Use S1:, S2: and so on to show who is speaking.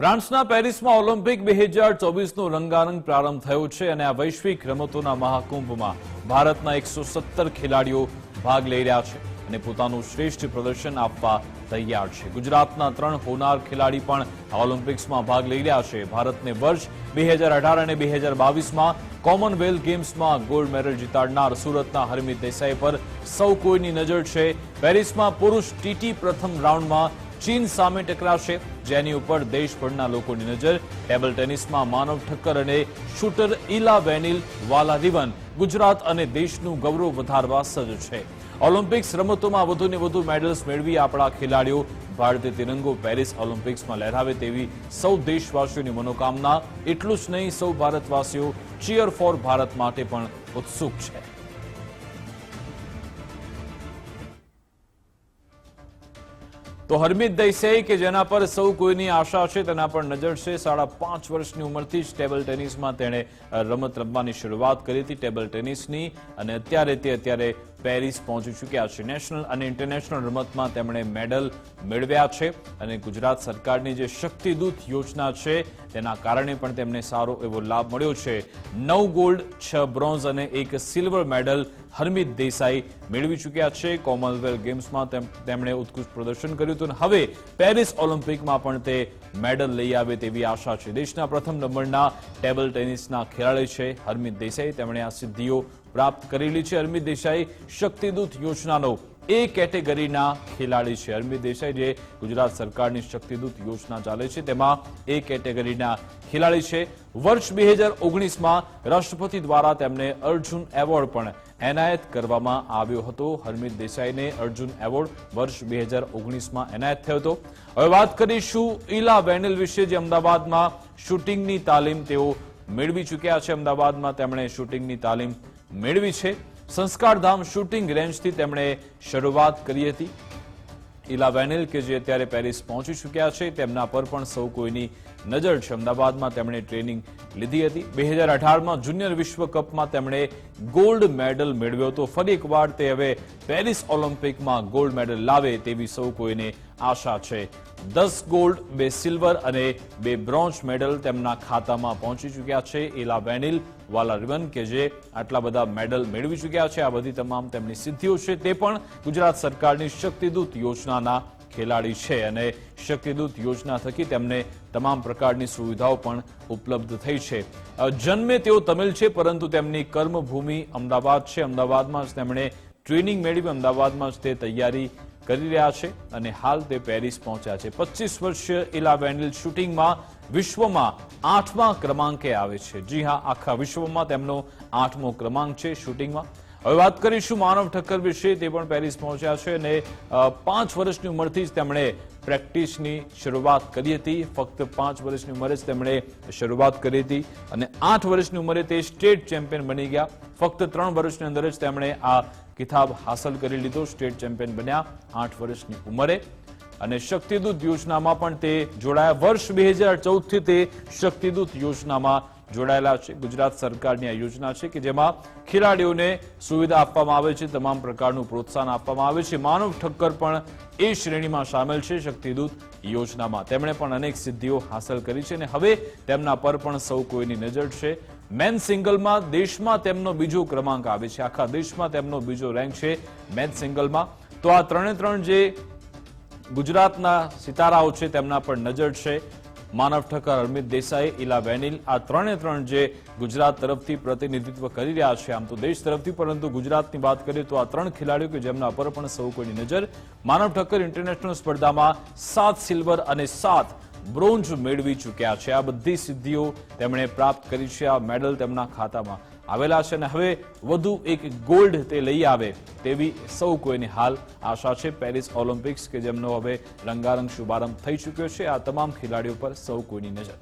S1: ફ્રાન્સના પેરિસમાં ઓલિમ્પિક બે હજાર ચોવીસનો રંગારંગ પ્રારંભ થયો છે અને આ વૈશ્વિક રમતોના મહાકુંભમાં ભારતના એકસો સત્તર ખેલાડીઓ ભાગ લઈ રહ્યા છે અને પોતાનું શ્રેષ્ઠ પ્રદર્શન આપવા તૈયાર છે. ગુજરાતના ત્રણ હોનાર ખેલાડી પણ ઓલિમ્પિક્સમાં ભાગ લઈ રહ્યા છે. ભારતને વર્ષ બે હજાર અઢાર અને બે હજાર બાવીસમાં કોમનવેલ્થ ગેમ્સમાં ગોલ્ડ મેડલ જીતાડનાર સુરતના હરમિત દેસાઈ પર સૌ કોઈની નજર છે. પેરિસમાં પુરુષ ટીટી પ્રથમ રાઉન્ડમાં ચીન સામે ટકરાશે, જેની ઉપર દેશભરના લોકોની નજર. ટેબલ ટેનિસમાં માનવ ઠક્કર અને શૂટર ઇલા વેનિલ વાલા રીવન ગુજરાત અને દેશનું ગૌરવ વધારવા સજ્જ છે. ઓલિમ્પિક્સ રમતોમાં વધુને વધુ મેડલ્સ મેળવી આપણા ખેલાડીઓ. ભારતીય તિરંગો પેરિસ ઓલિમ્પિક્સમાં લહેરાવે તેવી સૌ દેશવાસીઓની મનોકામના. એટલું જ નહીં, સૌ ભારતવાસીઓ ચીયર ફોર ભારત માટે પણ ઉત્સુક છે. તો હરમિત દેસાઈ કે જેના પર સૌ કોઈની આશા છે, તેના પર નજર છે. સાડા પાંચ વર્ષની ઉંમરથી જ ટેબલ ટેનિસમાં તેણે રમત રમવાની શરૂઆત કરી હતી ટેબલ ટેનિસની અને અત્યારે તે અત્યારે પેરિસ પહોંચી ચૂક્યા છે. નેશનલ અને ઇન્ટરનેશનલ રમતમાં તેમણે મેડલ મેળવ્યા છે અને ગુજરાત સરકારની જે શક્તિદૂત યોજના છે, તેના કારણે પણ તેમને સારો એવો લાભ મળ્યો છે. નવ ગોલ્ડ, છ બ્રોન્ઝ અને એક સિલ્વર મેડલ હરમિત દેસાઈ મેળવી ચૂક્યા છે. કોમનવેલ્થ ગેમ્સમાં તેમ- તેમણે ઉત્કૃષ્ટ પ્રદર્શન કર્યું હતું અને હવે પેરિસ ઓલિમ્પિકમાં પણ તે મેડલ લઈ આવે તેવી આશા છે. દેશના પ્રથમ નંબરના ટેબલ ટેનિસના ખેલાડી છે હરમિત દેસાઈ. તેમણે આ સિદ્ધિઓ પ્રાપ્ત કરેલી છે. હરમિત દેસાઈ શક્તિદૂત યોજનાનો એ કેટેગરીના ખેલાડી છે. હરમિત દેસાઈ જે ગુજરાત સરકારની શક્તિદૂત યોજના ચાલે છે, તેમાં એ કેટેગરીના ખેલાડી છે. વર્ષ બે હજાર ઓગણીસમાં રાષ્ટ્રપતિ દ્વારા તેમને અર્જુન એવોર્ડ પણ એનાયત કરવામાં આવ્યો હતો. હરમિત દેસાઈને અર્જુન એવોર્ડ વર્ષ બે હજાર ઓગણીસમાં એનાયત થયો હતો. હવે વાત કરીશું ઈલા વેનલ વિશે, જે અમદાવાદમાં શૂટિંગની તાલીમ તેઓ મેળવી ચૂક્યા છે. અમદાવાદમાં તેમણે શૂટિંગની તાલીમ મેળવી છે. સંસ્કારધામ શૂટિંગ રેન્જથી તેમણે શરૂઆત કરી હતી. ઇલા વેનિલ, કે જે અત્યારે પેરિસ પહોંચી ચૂક્યા છે, તેમના પર પણ સૌ કોઈની નજર છે. અમદાવાદમાં તેમણે ટ્રેનિંગ લીધી હતી. બે હજાર અઢારમાં જુનિયર વિશ્વ કપમાં તેમણે ગોલ્ડ મેડલ મેળવ્યો હતો. ફરી એકવાર તે હવે પેરિસ ઓલિમ્પિકમાં ગોલ્ડ મેડલ લાવે તેવી સૌ કોઈને આશા છે. દસ ગોલ્ડ, બે સિલ્વર અને બે બ્રોન્ઝ મેડલ તેમના ખાતામાં પહોંચી ચૂક્યા છે. એલા વેનિલ, વાલા રિવન કે જે આટલા બધા મેડલ મેળવી ચૂક્યા છે. આ બધી તમામ તેમની સિદ્ધિઓ છે. તે પણ ગુજરાત સરકારની શક્તિદૂત યોજનાના ખેલાડી છે અને શક્તિદૂત યોજના થકી તેમને તમામ પ્રકારની સુવિધાઓ પણ ઉપલબ્ધ થઈ છે. જન્મે તેઓ તમિલ છે, પરંતુ તેમની કર્મભૂમિ અમદાવાદ છે. અમદાવાદમાં જ તેમણે ટ્રેનિંગ મેળવી, અમદાવાદમાં જ તે તૈયારી કરી રહ્યા છે અને હાલ તે પેરિસ પહોંચ્યા છે. પચીસ વર્ષીય ઇલા વેન્ડલ શૂટિંગમાં વિશ્વમાં આઠમા ક્રમાંકે આવે છે. જી હા, આખા વિશ્વમાં તેમનો આઠમો ક્રમાંક છે શૂટિંગમાં. હવે વાત કરીશું માનવ ઠક્કર વિશે, તે પણ પેરિસ પહોંચ્યા છે અને પાંચ વર્ષની ઉંમરથી જ તેમણે પ્રેક્ટિસની શરૂઆત કરી હતી. ફક્ત પાંચ વર્ષની ઉંમરે જ તેમણે શરૂઆત કરી હતી અને આઠ વર્ષની ઉંમરે તે સ્ટેટ ચેમ્પિયન બની ગયા. ફક્ત ત્રણ વર્ષની અંદર જ તેમણે આ કિતાબ હાંસલ કરી લીધો, સ્ટેટ ચેમ્પિયન બન્યા આઠ વર્ષની ઉંમરે. અને શક્તિદૂત યોજનામાં પણ તે જોડાયા. વર્ષ બે હજાર ચૌદથી તે શક્તિદૂત યોજનામાં જોડાયેલા છે. ગુજરાત સરકારની આ યોજના છે કે જેમાં ખેલાડીઓને સુવિધા આપવામાં આવે છે, તમામ પ્રકારનું પ્રોત્સાહન આપવામાં આવે છે. માનવ ઠક્કર પણ એ શ્રેણીમાં સામેલ છે શક્તિદૂત યોજનામાં. તેમણે પણ અનેક સિદ્ધિઓ હાંસલ કરી છે અને હવે તેમના પર પણ સૌ કોઈની નજર છે. મેન સિંગલમાં દેશમાં તેમનો બીજો ક્રમાંક આવે છે. આખા દેશમાં તેમનો બીજો રેન્ક છે મેન સિંગલમાં. તો આ ત્રણે ત્રણ જે ગુજરાતના સિતારાઓ છે, તેમના પર નજર છે. માનવ ઠક્કર હરમિત દેસાઈ ઇલા વેનિલ, આ ત્રણે ત્રણ જે ગુજરાત તરફથી પ્રતિનિધિત્વ કરી રહ્યા છે, આમ તો દેશ તરફથી, પરંતુ ગુજરાતની વાત કરીએ તો આ ત્રણ ખેલાડીઓ કે જેમના પર પણ સૌ કોઈની નજર. માનવ ઠક્કર ઇન્ટરનેશનલ સ્પર્ધામાં સાત સિલ્વર અને સાત બ્રોન્ઝ મેળવી ચૂક્યા છે. આ બધી સિદ્ધિઓ તેમણે પ્રાપ્ત કરી છે, આ મેડલ તેમના ખાતામાં. આવેલા છે અને હવે વધુ એક ગોલ્ડ તે લઈ આવે તેવી સૌ કોઈની હાલ આશા છે. પેરિસ ઓલિમ્પિક્સ કે જેમનો હવે રંગારંગ શુભારંભ થઈ ચૂક્યો છે, આ તમામ ખેલાડીઓ પર સૌ કોઈની નજર.